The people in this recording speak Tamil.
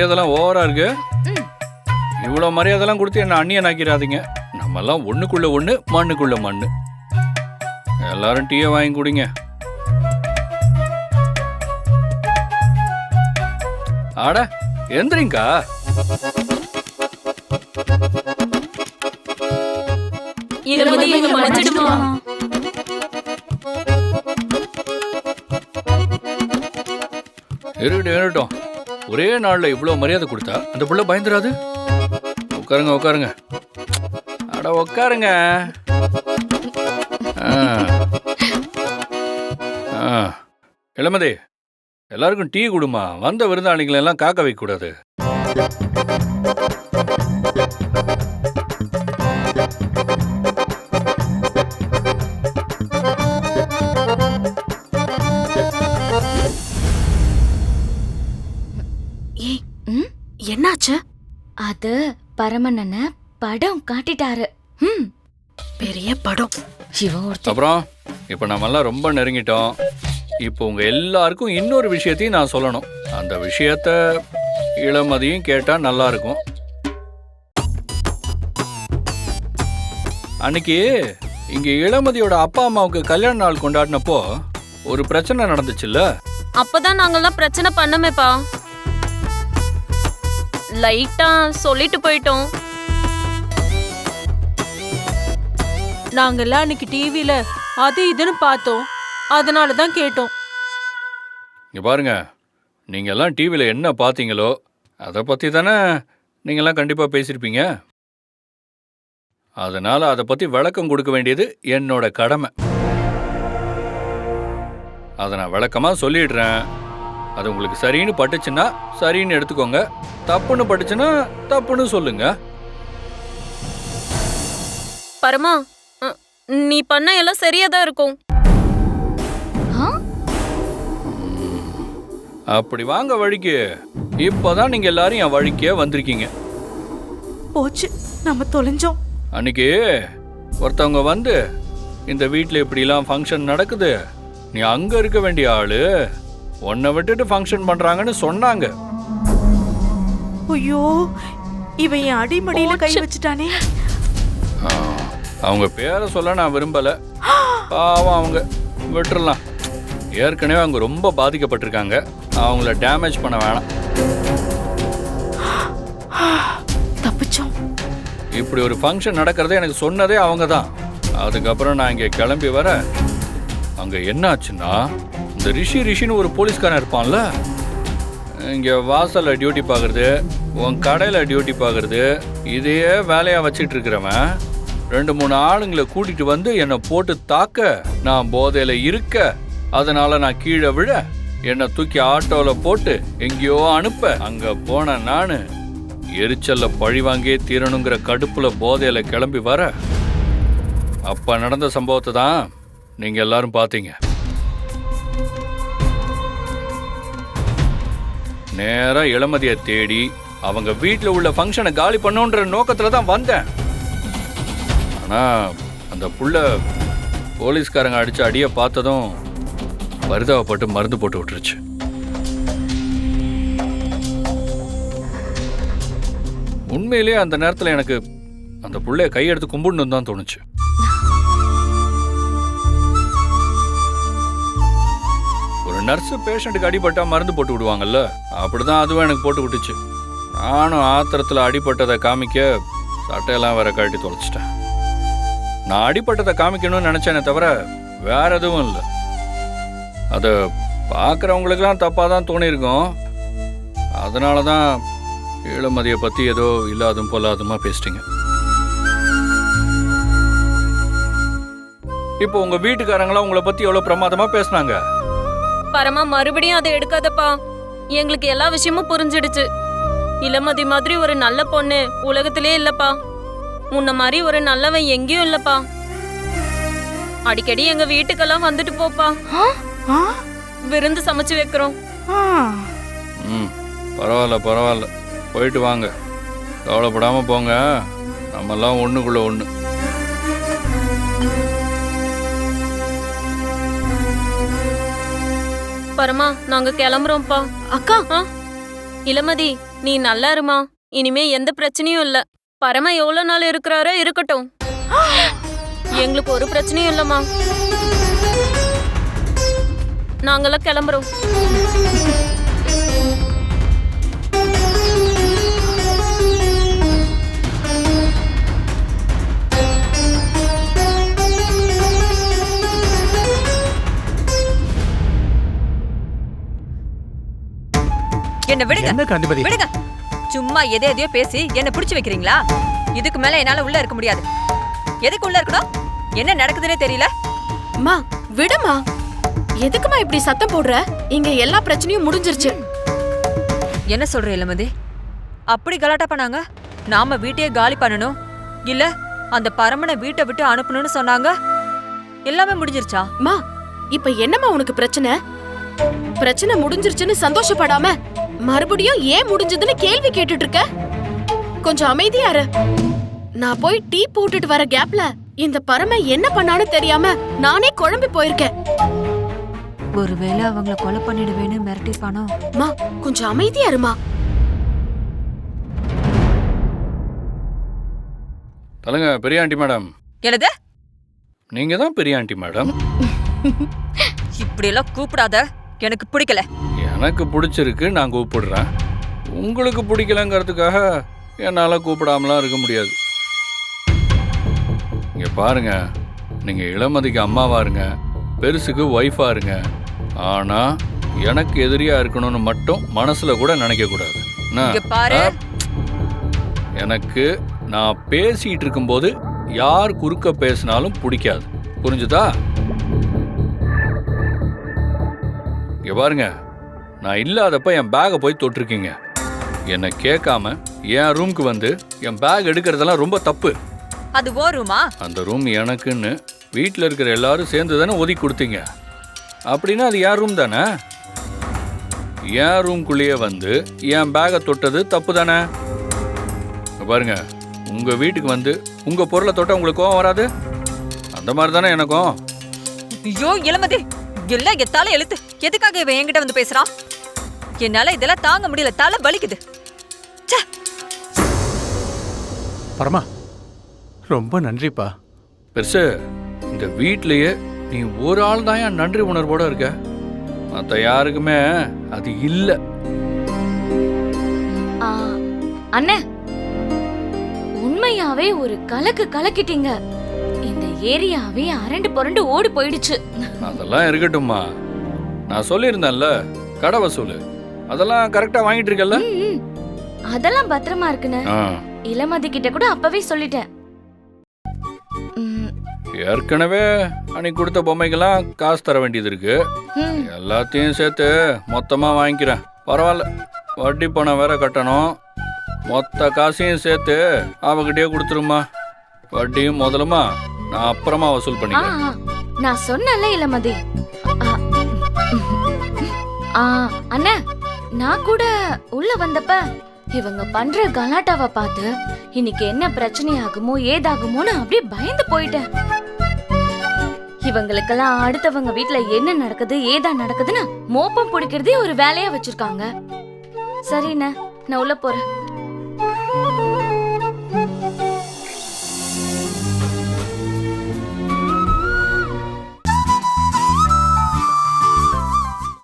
மரியாதைலாம் ஓவரா இருக்கு. இவ்வளோ மரியாதைலாம் கொடுத்து என்ன அந்நியன் ஆக்கிறாதீங்க நம்மெல்லாம் ஒண்ணுக்குள்ள ஒண்ணு மண்ணுக்குள்ள மண்ணு. எல்லாரும் டீயை வாங்கி குடிங்க. ஆட மன்னிச்சிடுமா? இருக்கட்டும் இருக்கட்டும் ஒரே நாள்ல இவ்வளோ மரியாதை கொடுத்தா அந்த புள்ள பயந்துராது? உட்காருங்க உட்காருங்க. அட உட்காருங்க. ஆ. இளமதி எல்லாருக்கும் டீ கொடுமா. வந்த விருந்தாளிகளெல்லாம் காக்க வைக்கக்கூடாது. அது பரமண்ணன படம் காட்டிட்டாரு. ம் பெரிய படம். இவன் ஒருத்தன் அப்புறம் இப்போ நம்மெல்லாம் ரொம்ப நெருங்கிட்டோம். இப்போ உங்க எல்லாருக்கும் இன்னொரு விஷயத்தையும் நான் சொல்லணும். அந்த விஷயத்த இளமதியும் கேட்டா நல்லா இருக்கும். அன்னைக்கு இங்க இளமதியோட அப்பா அம்மாவுக்கு கல்யாண நாள் கொண்டாடினப்போ ஒரு பிரச்சனை நடந்துச்சுல்ல? அப்பதான் நாங்கெல்லாம் பிரச்சனை பண்ணமேப்பா. லைட்டா சொல்லிட்டு போயிட்டோம். நாங்கெல்லாம் அன்னைக்கு டிவில அது இதுன்னு பார்த்தோம். அதனால தான் கேட்டோம். இங்க பாருங்க. நீங்க எல்லாம் டிவியில் என்ன பார்த்தீங்களோ அதை பத்தி தானே நீங்கெல்லாம் கண்டிப்பா பேசியிருப்பீங்க. அதனால அதை பத்தி விளக்கம் கொடுக்க வேண்டியது என்னோட கடமை. அதை நான் விளக்கமா சொல்லிடுறேன். அது உங்களுக்கு சரின்னு பட்டுச்சுன்னா சரின்னு எடுத்துக்கோங்க. தப்புன்னு பட்டுச்சுன்னா தப்புன்னு சொல்லுங்க. பரமா அ, நீ பண்ண எல்லாம் சரியா தான் இருக்கும். ஆ? அப்படி வாங்க வழிக்கு. இப்போதான் நீங்க எல்லாரும் என் வழிக்கே வந்திருக்கீங்க. போச்சு நம்ம தொலைஞ்சோம். அன்னைக்கு ஒருத்தவங்க வந்து இந்த வீட்டில் இப்படிலாம் ஃபங்க்ஷன் நடக்குது நீ அங்கே இருக்க வேண்டிய ஆளு. உன்னை விட்டுட்டு ஃபங்க்ஷன் பண்ணுறாங்கன்னு சொன்னாங்க. ஐயோ இவன் என் அடிமடியில கை வச்சுட்டானே. ஆ, அவங்க பேரை சொல்ல நான் விரும்பலை. பாவம் அவங்க. விட்டுறலாம். ஏற்கனவே அவங்க ரொம்ப பாதிக்கப்பட்டிருக்காங்க. அவங்கள டேமேஜ் பண்ண வேணாம். தப்பிச்சோம். இப்படி ஒரு ஃபங்க்ஷன் நடக்கிறதே எனக்கு சொன்னதே அவங்க தான் அதுக்கப்புறம் நான் இங்கே கிளம்பி வர அங்கே என்ன ஆச்சுன்னா இந்த ரிஷி ரிஷின்னு ஒரு போலீஸ்காரன் இருப்பான்ல? இங்கே வாசலில் டியூட்டி பார்க்குறது உன் கடையில் டியூட்டி பார்க்குறது இதையே வேலையாக வச்சிட்டு இருக்கிறவன் ரெண்டு மூணு ஆளுங்களை கூட்டிட்டு வந்து என்னை போட்டு தாக்க நான் போதையில் இருக்க அதனால நான் கீழே விழ என்னை தூக்கி ஆட்டோவில் போட்டு எங்கேயோ அனுப்ப. அங்கே போன நான் எரிச்சல்ல பழி வாங்கியே தீரணுங்கிற கடுப்புல போதையில கிளம்பி வர. அப்ப நடந்த சம்பவத்தை தான் நீங்க எல்லாரும் பார்த்தீங்க நேராக இளமதியை தேடி அவங்க வீட்டில் உள்ள ஃபங்க்ஷனை காலி பண்ணுன்ற நோக்கத்தில் தான் வந்தேன். ஆனால் அந்த புள்ள போலீஸ்காரங்க அடித்து அடியை பார்த்ததும் பரிதாபப்பட்டு மருந்து போட்டு விட்டுருச்சு. உண்மையிலேயே அந்த நேரத்தில் எனக்கு அந்த புள்ளைய கையெடுத்து கும்பிடணும் தான் தோணுச்சு. நர்ஸு பேஷண்ட்டுக்கு அடிபட்டா மருந்து போட்டு விடுவாங்கல்ல? அப்படிதான் அதுவும் எனக்கு போட்டு விட்டுச்சு. நானும் ஆத்திரத்தில் அடிபட்டதை காமிக்க சட்டையெல்லாம் வேற கழட்டி தொலைச்சிட்டேன். நான் அடிபட்டதை காமிக்கணும்னு நினச்சேனே தவிர வேற எதுவும் இல்லை. அதை பார்க்குறவங்களுக்கெல்லாம் தப்பாக தான் தோணியிருக்கும். அதனால தான் இளமதியை பற்றி ஏதோ இல்லாதும் பொல்லாதுமா பேசிட்டீங்க. இப்போ உங்கள் வீட்டுக்காரங்களாம் உங்களை பற்றி எவ்வளோ பிரமாதமாக பேசுனாங்க? பரமா மறுபடியும் அதை எடுக்காதப்பா. எங்களுக்கு எல்லா விஷயமும் புரிஞ்சிடுச்சு. இளமதி மாதிரி ஒரு நல்ல பொண்ணு உலகத்திலே இல்லப்பா. உன்ன மாதிரி ஒரு நல்லவன் எங்கேயும் இல்லப்பா. அடிக்கடி எங்க வீட்டுக்கெல்லாம் வந்துட்டு போப்பா. ஆ? விருந்து சமைச்சு வைக்கிறோம். ஆ. ம் பரவாயில்ல பரவாயில்ல. போயிட்டு வாங்க. கவலைப்படாம போங்க. நம்மெல்லாம் ஒண்ணுக்குள்ள ஒண்ணு. பரமா நாங்க கிளம்புறோம்ப்பா. அக்கா? இளமதி நீ நல்லா இருமா. இனிமே எந்த பிரச்சனையும் இல்ல. பரம எவ்வளவு நாள் இருக்கிறாரோ இருக்கட்டும். எங்களுக்கு ஒரு பிரச்சனையும் இல்லம்மா. நாங்கெல்லாம் கிளம்புறோம். என்ன விடுங்க. விடுங்க. சும்மா எதை எதையோ பேசி என்ன பிடிச்சு வைக்கிறீங்களா? இதுக்கு மேல என்னால உள்ள இருக்க முடியாது. எதுக்கு உள்ள இருக்கணும்? என்ன நடக்குதுன்னே தெரியல. அம்மா விடுமா. எதுக்குமா இப்படி சத்தம் போடுற? இங்க எல்லா பிரச்சனையும் முடிஞ்சிருச்சு. என்ன சொல்ற இளமதி? அப்படி கலாட்டா பண்ணாங்க? நாம வீட்டையே காலி பண்ணணும். இல்ல அந்த பரமனை வீட்டை விட்டு அனுப்பணும்னு சொன்னாங்க. எல்லாமே முடிஞ்சிருச்சா? அம்மா இப்ப என்னம்மா உனக்கு பிரச்சனை? பிரச்சனை முடிஞ்சிருச்சுன்னு சந்தோஷப்படாம மறுபடியும் ஏன் முடிஞ்சதுன்னு கேள்வி கேட்டுட்டு இருக்க கொஞ்சம் அமைதியா இரு. நான் போய் டீ போட்டுட்டு வர கேப்ல இந்த பரம என்ன பண்ணான்னு தெரியாம நானே குழம்பி போயிருக்கேன். ஒருவேளை அவங்கள கொலை பண்ணிடுவேன்னு மிரட்டிருப்பானோ அம்மா கொஞ்சம் அமைதியா இருமா. சொல்லுங்க பெரிய ஆண்டி மேடம். என்னது? நீங்க தான் பெரிய ஆண்டி மேடம். இப்படி எல்லாம் கூப்பிடாத. எனக்கு பிடிக்கல. எனக்கு பிடிச்சிருக்கு நான் கூப்பிடுறேன். உங்களுக்கு பிடிக்கலங்கிறதுக்காக என்னால் கூப்பிடாமலாம் இருக்க முடியாது. இங்க பாருங்க நீங்க இளமதிக்கு அம்மாவா இருங்க பெருசுக்கு ஒய்ஃபா இருங்க. ஆனா எனக்கு எதிரியா இருக்கணும்னு மட்டும் மனசுல கூட நினைக்க கூடாது. என்ன? இங்க பாரு. ஆ? எனக்கு நான் பேசிட்டு இருக்கும்போது யார் குறுக்க பேசினாலும் பிடிக்காது. புரிஞ்சுதா? இங்க பாருங்க. நான் இல்லாதப்ப என் பேகை போய் தொட்டிருக்கீங்க. என்னை கேட்காம என் ரூமுக்கு வந்து என் பேக் எடுக்கிறதெல்லாம் ரொம்ப தப்பு. அது ஓ ரூமா அந்த ரூம் எனக்குன்னு வீட்டில் இருக்கிற எல்லாரும் சேர்ந்து தானே ஒதுக்கி கொடுத்தீங்க. அப்படின்னா அது என் ரூம் தானே? என் ரூம்குள்ளேயே வந்து என் பேகை தொட்டது தப்பு தானே? பாருங்க உங்க வீட்டுக்கு வந்து உங்க பொருளை தொட்ட உங்களுக்கு கோவம் வராது? அந்த மாதிரி தானே எனக்கும்? ஐயோ இளமதி எல்லாம் எத்தால எழுத்து. எதுக்காக இவன் என்கிட்ட வந்து பேசுறான்? என்னால இதெல்லாம் தாங்க முடியல. தலை வலிக்குது. பரமா ரொம்ப நன்றிப்பா. பெருசு இந்த வீட்லயே நீ ஒரு ஆள் தான் என் நன்றி உணர்வோட இருக்க? மற்ற யாருக்குமே அது இல்லை. ஆ, அண்ணே. உண்மையாவே ஒரு கலக்கு கலக்கிட்டீங்க. இந்த ஏரியாவே அரண்டு புரண்டு ஓடி போயிடுச்சு. அதெல்லாம் இருக்கட்டும்மா. நான் சொல்லியிருந்தேன்ல கடை வசூல் அதெல்லாம் கரெக்டாக வாங்கிட்டு இருக்கல்ல. அதெல்லாம் பத்திரமா இருக்குண்ணே. ஆ. இளமதி கிட்ட கூட அப்பவே சொல்லிட்டேன். ஏற்கனவே அன்னைக்கு கொடுத்த பொம்மைக்கெல்லாம் காசு தர வேண்டியது இருக்கு. எல்லாத்தையும் சேர்த்து மொத்தமாக வாங்கிக்கிறேன். பரவாயில்ல. வட்டி பணம் வேற கட்டணும். மொத்த காசையும் சேர்த்து அவகிட்டயே கொடுத்துருமா வட்டியும் முதலுமா நான் அப்புறமா வசூல் பண்ணிக்கிறேன். நான் சொன்னல இளமதி. அண்ணே. நான் கூட உள்ள வந்தப்ப இவங்க பண்ற கலாட்டாவை பார்த்து இன்னைக்கு என்ன பிரச்சனை ஆகுமோ ஏதாகுமோன்னு அப்படியே பயந்து போயிட்டேன். இவங்களுக்கெல்லாம் அடுத்தவங்க வீட்ல என்ன நடக்குது ஏதா நடக்குதுன்னு மோப்பம் பிடிக்கிறதே ஒரு வேலையா வச்சிருக்காங்க. சரிண்ணே நான் உள்ள போறேன்.